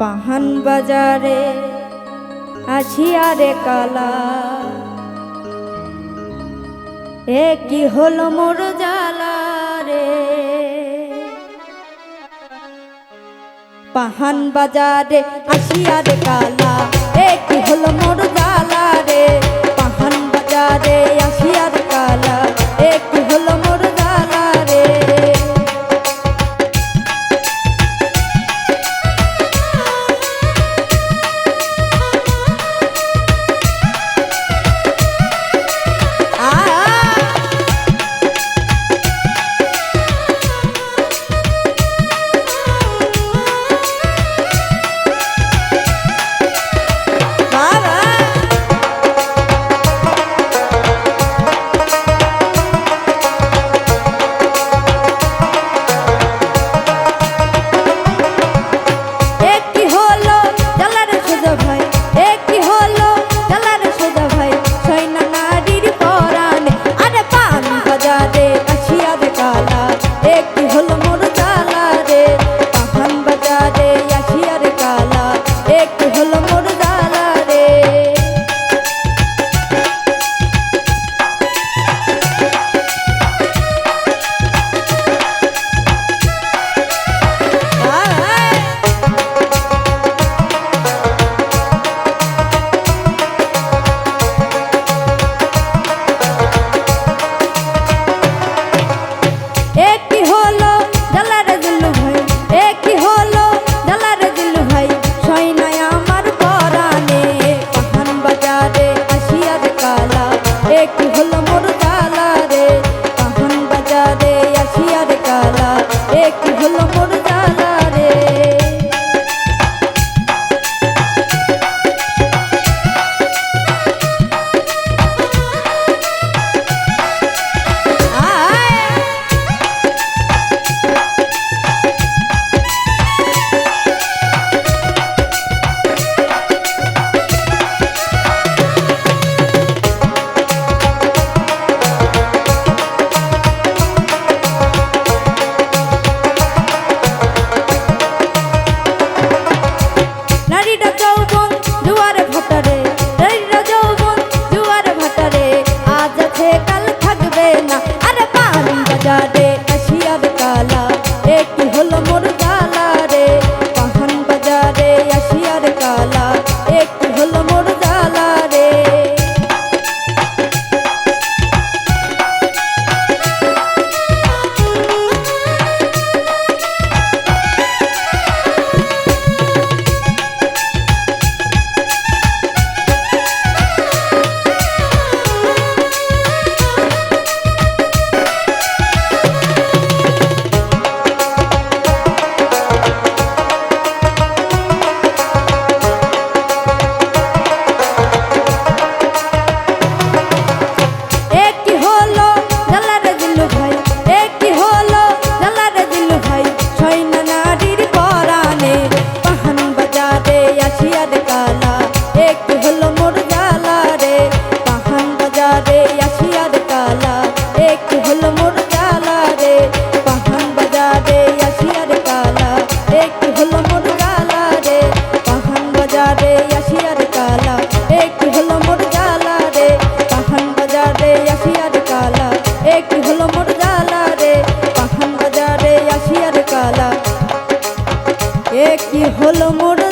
পাহান বাজারে আছি আরে কালা। এ কি হলো মোর জালা রে? পাহান বাজারে আছি আরে কালা। এ কি হলো মোর the place. হলো মোর